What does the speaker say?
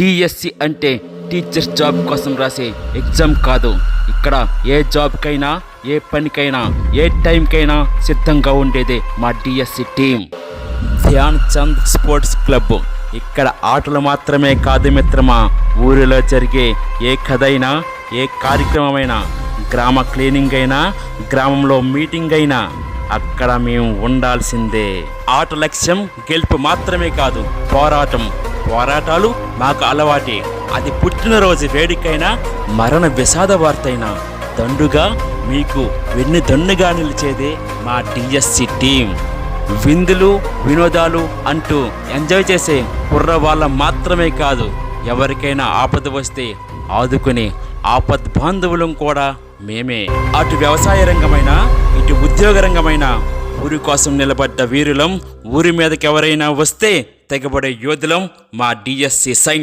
DSC అంటే teachers job కోసం రాసే ఎగ్జామ్ కాదు. ఇక్కడ ఏ జాబ్కైనా ఏ పనికైనా ఏ టైంకైనా సిద్ధంగా ఉండేదే మా DSC team Dhyan Chand sports club. ఇక్కడ ఆటలు మాత్రమే కాదు మిత్రమా ఊరిలో జరిగే ఏ కథ అయినా ఏ కార్యక్రమమైనా గ్రామ క్లీనింగ్ అయినా గ్రామంలో మీటింగ్ అయినా అక్కడ మేము ఉండాల్సిందే. ఆట లక్ష్యం గెలుపు మాత్రమే కాదు పోరాటం. పోరాటాలు మాకు అలవాటే. అది పుట్టినరోజు వేడుకైనా మరణ విషాద వార్తైనా. దండుగా మీకు వెన్ను దన్నుగా నిలిచేదే మా డిఎస్సి టీం విందులు వినోదాలు అంటూ ఎంజాయ్ చేసే కుర్రవాళ్ళం మాత్రమే కాదు ఎవరికైనా ఆపద వస్తే ఆదుకునే ఆపద్ బాంధవులం కూడా మేమే. అటు వ్యవసాయ రంగమైన ఇటు ఉద్యోగ రంగమైన ఊరి కోసం నిలబడ్డ వీరులం ఊరి మీదకి ఎవరైనా వస్తే తెగబడే యోధులం మా డిఎస్సి సైన్యం.